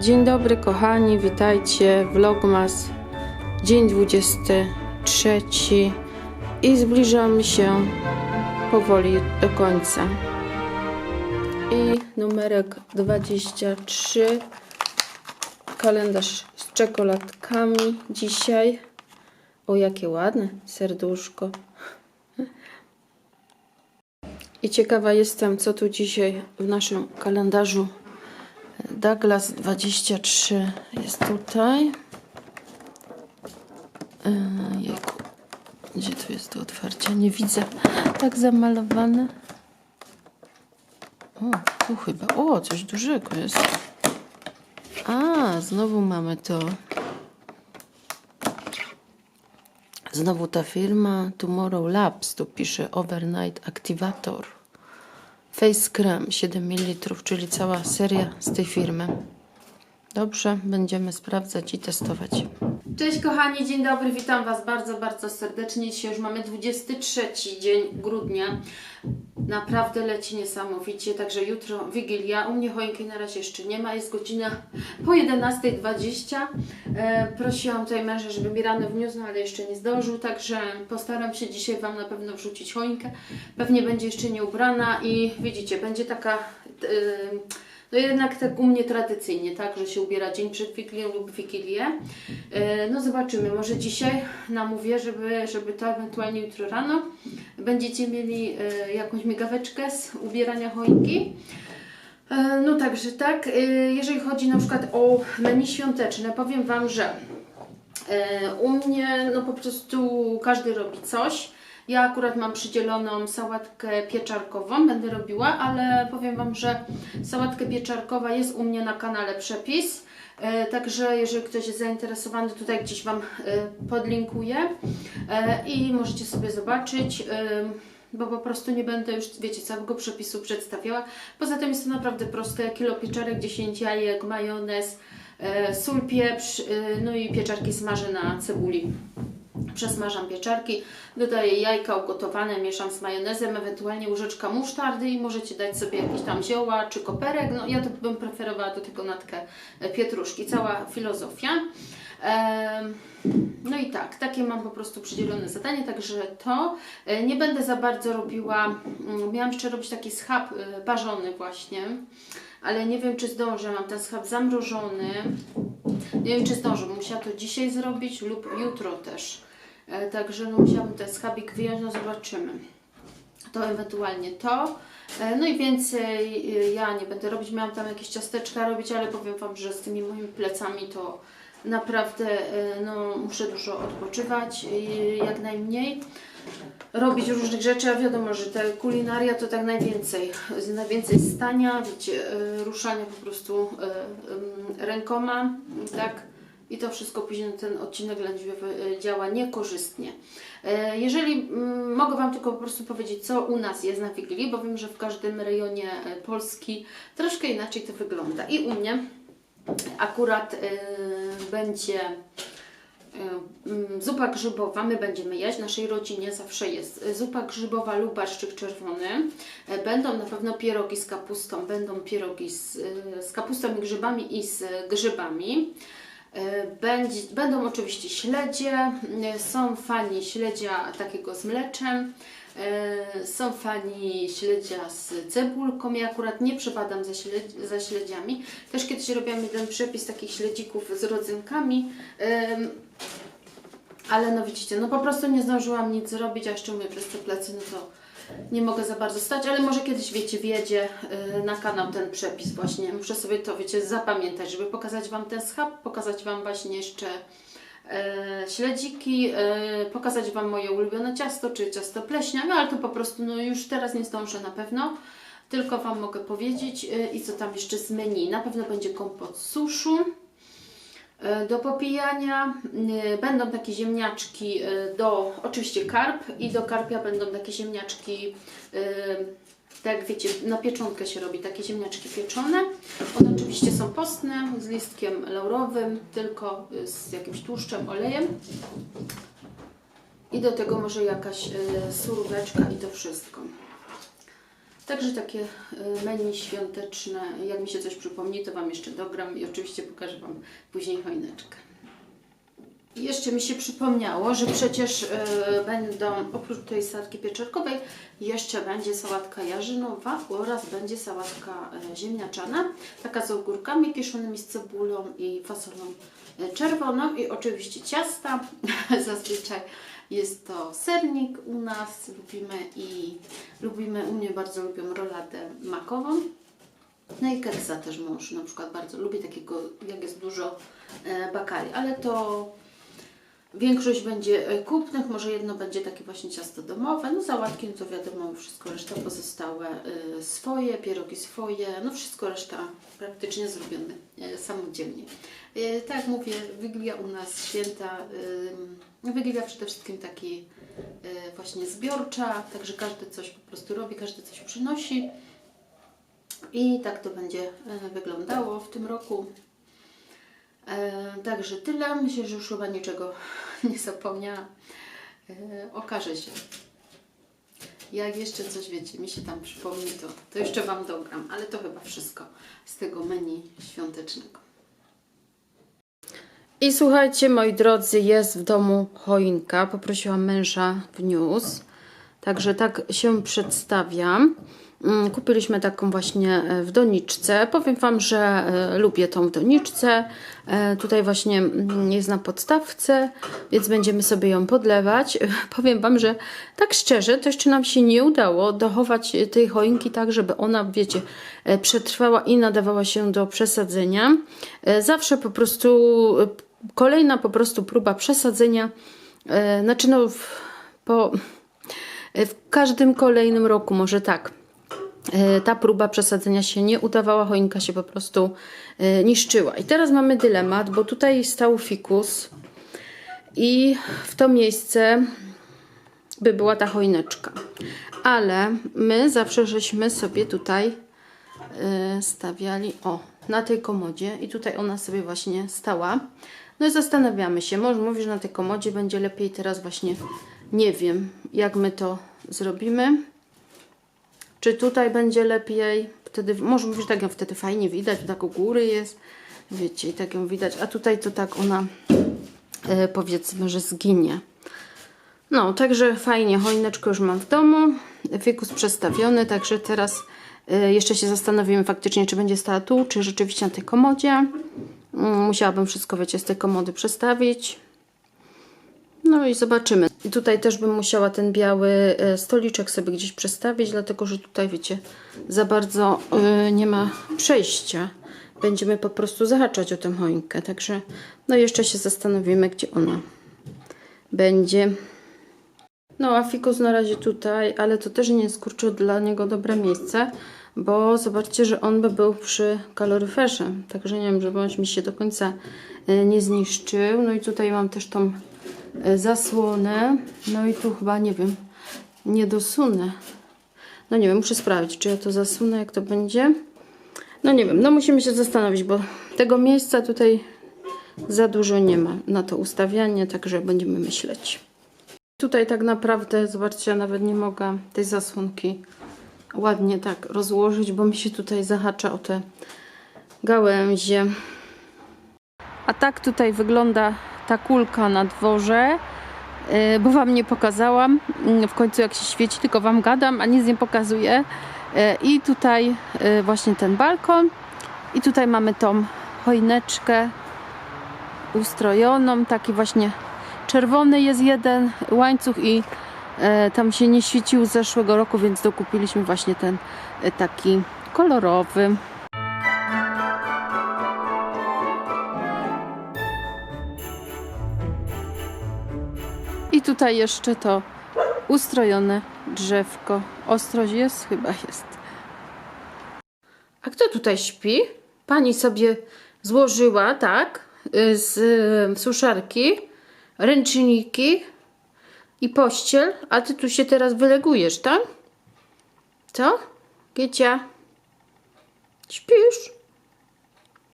Dzień dobry kochani, witajcie. Vlogmas, dzień 23 i zbliżamy się powoli do końca. I numerek 23, kalendarz z czekoladkami dzisiaj. O, jakie ładne serduszko. I ciekawa jestem, co tu dzisiaj w naszym kalendarzu Douglas 23 jest tutaj. Yy, Jejku. Gdzie tu jest do otwarcia? Nie widzę. Tak zamalowane. O, tu chyba. O, coś dużego jest. A, znowu mamy to. Znowu ta firma Tomorrow Labs. Tu pisze Overnight Activator. Face Cream 7 ml, czyli cała seria z tej firmy. Dobrze, będziemy sprawdzać i testować. Cześć kochani, dzień dobry, witam Was bardzo, bardzo serdecznie. Dzisiaj już mamy 23 dzień grudnia. Naprawdę leci niesamowicie, także jutro Wigilia. U mnie choinki na razie jeszcze nie ma, jest godzina po 11.20. E, prosiłam tutaj męża, żeby mi rano wniósł, no ale jeszcze nie zdążył, także postaram się dzisiaj Wam na pewno wrzucić choinkę. Pewnie będzie jeszcze nie ubrana i widzicie, będzie taka... E, no jednak tak u mnie tradycyjnie, tak, że się ubiera dzień przed Wigilią lub Wigilię. E, No zobaczymy, może dzisiaj namówię, żeby, żeby to ewentualnie jutro rano będziecie mieli e, jakąś migaweczkę z ubierania choinki. E, No także tak, jeżeli chodzi na przykład o menu świąteczne, powiem Wam, że u mnie no po prostu każdy robi coś. Ja akurat mam przydzieloną sałatkę pieczarkową, będę robiła, ale powiem Wam, że sałatkę pieczarkowa jest u mnie na kanale przepis. E, Także jeżeli ktoś jest zainteresowany, tutaj gdzieś Wam e, podlinkuję e, i możecie sobie zobaczyć, bo po prostu nie będę już, wiecie, całego przepisu przedstawiała. Poza tym jest to naprawdę proste, kilo pieczarek, 10 jajek, majonez, sól, pieprz, no i pieczarki smażę na cebuli. Przesmażam pieczarki, dodaję jajka ugotowane, mieszam z majonezem, ewentualnie łyżeczka musztardy i możecie dać sobie jakieś tam zioła czy koperek. No ja to bym preferowała do tego natkę e, pietruszki, cała filozofia. No i tak, takie mam po prostu przydzielone zadanie, także to. E, nie będę za bardzo robiła, mm, miałam jeszcze robić taki schab e, parzony właśnie, ale nie wiem czy zdążę, mam ten schab zamrożony, nie wiem czy zdążę, musiała to dzisiaj zrobić lub jutro też, także no musiałabym ten schabik wyjąć, no zobaczymy to ewentualnie to. E, No i więcej e, ja nie będę robić. Miałam tam jakieś ciasteczka robić, ale powiem Wam, że z tymi moimi plecami to naprawdę e, no, muszę dużo odpoczywać, e, jak najmniej. Robić różnych rzeczy, a wiadomo, że te kulinaria to tak najwięcej. Najwięcej stania, wiecie, e, ruszania po prostu e, rękoma, tak? I to wszystko później ten odcinek e, działa niekorzystnie. E, Jeżeli mm, mogę Wam tylko po prostu powiedzieć, co u nas jest na Wigilii, bo wiem, że w każdym rejonie e, Polski troszkę inaczej to wygląda. I u mnie akurat będzie mm, zupa grzybowa. My będziemy jeść, w naszej rodzinie zawsze jest zupa grzybowa lub barszczyk czerwony. Będą na pewno pierogi z kapustą, będą pierogi z, z kapustą i grzybami i z grzybami. Będzie, będą oczywiście śledzie, są fani śledzia takiego z mleczem, e, są fani śledzia z cebulką. Ja akurat nie przepadam za, śledź, za śledziami. Też kiedyś robiłam jeden przepis takich śledzików z rodzynkami. Ale no widzicie, no po prostu nie zdążyłam nic zrobić, a jeszcze mówię przez te plecy, no to nie mogę za bardzo stać, ale może kiedyś, wiecie, wjedzie y, na kanał ten przepis właśnie. Muszę sobie to, wiecie, zapamiętać, żeby pokazać Wam ten schab, pokazać Wam właśnie jeszcze e, śledziki, e, pokazać Wam moje ulubione ciasto, czy ciasto pleśniawe, ale to po prostu, no już teraz nie zdążę na pewno. Tylko Wam mogę powiedzieć y, i co tam jeszcze z menu. Na pewno będzie kompot suszu. E, Do popijania y, będą takie ziemniaczki y, do, oczywiście karp i do karpia będą takie ziemniaczki, y, tak wiecie, na pieczonkę się robi takie ziemniaczki pieczone. One oczywiście są postne, z listkiem laurowym, tylko z jakimś tłuszczem, olejem. I do tego może jakaś suróweczka i to wszystko. Także takie y, menu świąteczne. Jak mi się coś przypomni, to Wam jeszcze dogram i oczywiście pokażę Wam później choineczkę. Jeszcze mi się przypomniało, że przecież y, będą oprócz tej sałatki pieczarkowej jeszcze będzie sałatka jarzynowa oraz będzie sałatka y, ziemniaczana, taka z ogórkami kiszonymi, z cebulą i fasolą y, czerwoną i oczywiście ciasta. Zazwyczaj jest to sernik u nas, lubimy i lubimy, u mnie bardzo lubią roladę makową. No i keksa też mąż na przykład bardzo lubi takiego, jak jest dużo e, bakali, ale to większość będzie e, kupnych, może jedno będzie takie właśnie ciasto domowe, no załatki, to wiadomo, wszystko reszta pozostałe e, swoje, pierogi swoje, no wszystko reszta praktycznie zrobione e, samodzielnie. Tak jak mówię, Wigilia u nas święta, Wigilia przede wszystkim taki właśnie zbiorcza, także każdy coś po prostu robi, każdy coś przynosi. I tak to będzie wyglądało w tym roku. E, Także tyle. Myślę, że już chyba niczego nie zapomniałam. E, Okaże się. Jak jeszcze coś wiecie, mi się tam przypomni, to, to jeszcze Wam dogram, ale to chyba wszystko z tego menu świątecznego. I słuchajcie, moi drodzy, jest w domu choinka. Poprosiłam męża w news. Także tak się przedstawiam. Mm, Kupiliśmy taką właśnie e, w doniczce. Powiem Wam, że e, lubię tą w doniczce. E, Tutaj właśnie mm, jest na podstawce, więc będziemy sobie ją podlewać. Powiem Wam, że tak szczerze, to jeszcze nam się nie udało dochować tej choinki tak, żeby ona, wiecie, przetrwała i nadawała się do przesadzenia. Zawsze po prostu kolejna po prostu próba przesadzenia, znaczy no po, w każdym kolejnym roku, może tak. E, Ta próba przesadzenia się nie udawała, choinka się po prostu e, niszczyła. I teraz mamy dylemat, bo tutaj stał fikus i w to miejsce by była ta choineczka. Ale my zawsze żeśmy sobie tutaj y, stawiali, o, na tej komodzie i tutaj ona sobie właśnie stała. No i zastanawiamy się, może mówisz, że na tej komodzie będzie lepiej teraz właśnie, nie wiem, jak my to zrobimy. Czy tutaj będzie lepiej? Wtedy, może mówisz, tak ją wtedy fajnie widać, tak u góry jest, wiecie, i tak ją widać, a tutaj to tak ona, y, powiedzmy, że zginie. No, także fajnie, choineczkę już mam w domu, fikus przestawiony, także teraz y, jeszcze się zastanowimy faktycznie, czy będzie stała tu, czy rzeczywiście na tej komodzie. Mm, Musiałabym wszystko, wiecie, z tej komody przestawić. No i zobaczymy. I tutaj też bym musiała ten biały e, stoliczek sobie gdzieś przestawić, dlatego że tutaj, wiecie, za bardzo y, nie ma przejścia. Będziemy po prostu zahaczać o tę choinkę, także no jeszcze się zastanowimy, gdzie ona będzie. No, a fikus na razie tutaj, ale to też nie jest kurczę dla niego dobre miejsce, bo zobaczcie, że on by był przy kaloryferze. Także nie wiem, on mi się do końca e, nie zniszczył. No i tutaj mam też tą zasłonę. No i tu chyba, nie wiem, nie dosunę. No nie wiem, muszę sprawdzić, czy ja to zasunę, jak to będzie. No nie wiem, no musimy się zastanowić, bo tego miejsca tutaj za dużo nie ma na to ustawianie, także będziemy myśleć. Tutaj tak naprawdę, zobaczcie, ja nawet nie mogę tej zasłonki ładnie tak rozłożyć, bo mi się tutaj zahacza o te gałęzie. A tak tutaj wygląda ta kulka na dworze, yy, bo Wam nie pokazałam. Yy, W końcu jak się świeci, tylko Wam gadam, a nic nie pokazuję. Yy, I tutaj yy, właśnie ten balkon. I tutaj mamy tą choineczkę ustrojoną, taki właśnie czerwony jest jeden łańcuch i e, tam się nie świecił z zeszłego roku, więc dokupiliśmy właśnie ten e, taki kolorowy. Tutaj jeszcze to ustrojone drzewko. Ostrość jest? Chyba jest. A kto tutaj śpi? Pani sobie złożyła, tak? Z suszarki, ręczniki i pościel, a ty tu się teraz wylegujesz, tak? Co? Giecia? Śpisz?